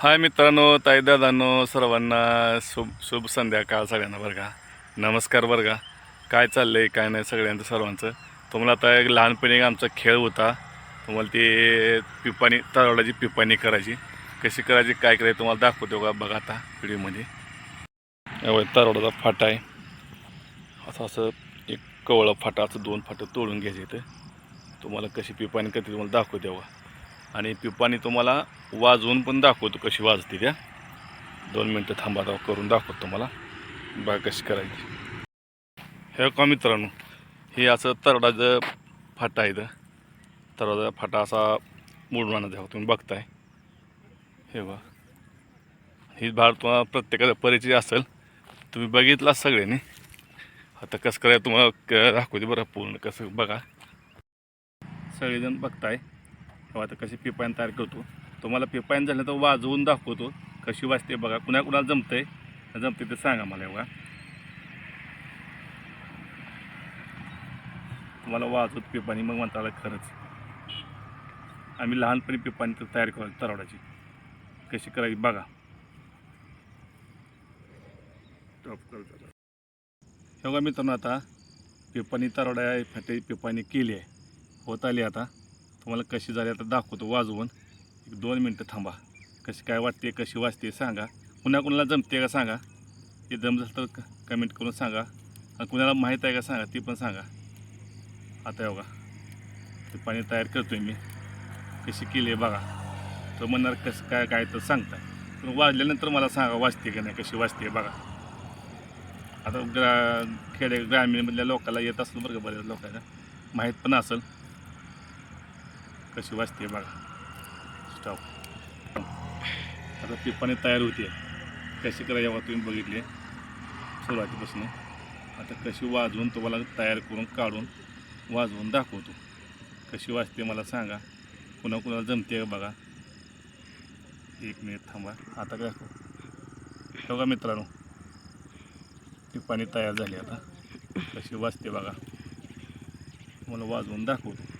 हाय मित्रांनो ताई दादांनो सर्वांना शुभ शुभ संध्याकाळ सगळ्यांना बरं का. नमस्कार बरं का. काय आहे काय नाही सगळ्यांचं सर्वांचं. तुम्हाला आता एक लहानपणी एक आमचा खेळ होता. तुम्हाला ते पिपाणी तरवडाची पिपाणी करायची. कशी करायची काय करायची तुम्हाला दाखवतो का बघा आता व्हिडिओमध्ये. एवढा तरवडाचा फाटा आहे. असं असं एक कवळं फाटा असं दोन फाटं तोडून घ्यायचे इथं. तुम्हाला कशी पिपाणी करते तुम्हाला दाखवते बघा. आणि पिपाणी तुम्हाला वाजवून पण दाखवतो कशी वाजते त्या. दोन मिनटं थांबा दाव करून दाखवतो तुम्हाला. बघा कशी करायची. हे का मित्रांनो हे असं तरडाचं फाटा आहे इथं. तरडाचा फाटा असा मोडून आणायचा आहे तुम्ही बघताय. हे बघा. ही भार तुम्हाला प्रत्येकाचा परिचय असेल तुम्ही बघितला सगळ्यांनी. आता कसं करायचं तुम्हाला क- दाखवते बरं पूर्ण कसं बघा. सगळेजण बघताय. तेव्हा आता कशी पिपायन तयार करतो. तुम्हाला पिपायन झालं तर वाजवून दाखवतो. कशी वाजते बघा. कुणा कुणाला जमतं आहे जमते ते सांगा मला बघा तुम्हाला वाजवत पिपाणी मग म्हणता आलं खरंच. आम्ही लहानपणी पिपाणी तर तयार करू तरवडाची. कशी करायची बघा. टॉप करतो हे बघा मित्रांनो आता पिपाणी तरवडा फाटे पिपाणी केली आहे. होत आली आता. तुम्हाला कशी झाली आता दाखवतो वाजवून. एक दोन मिनटं थांबा. कशी काय वाटते कशी वाजते सांगा. कुणा कुणाला जमते का सांगा. ते जम झालं तर क- कमेंट करून सांगा. आणि कुणाला माहीत आहे का सांगा ती पण सांगा. आता बघा. ते पाणी तयार करतो आहे मी. कशी केली आहे बघा. तर म्हणणार कसं काय काय तर सांगता. पण वाजल्यानंतर मला सांगा वाजते का नाही कशी वाजते बघा. आता ग्रा खेडे ग्रामीणमधल्या लोकांना येत असलं बरं का बऱ्याच लोकांना. माहीत पण असेल. कशी वाजते बघा. स्टॉप आता ती पाणी तयार होते कशी करायची बघा तुम्ही बघितली. सुरुवातीपासून. आता कशी वाजवून तुम्हाला तयार करून काढून वाजवून दाखवतो. कशी वाजते मला सांगा. कुणा कुणाला जमते का बघा. एक मिनिट थांबा. आता काय दाखव. बघा मित्रांनो. ती पाणी तयार झाली आता. कशी वाजते बघा. मला वाजवून दाखवतो.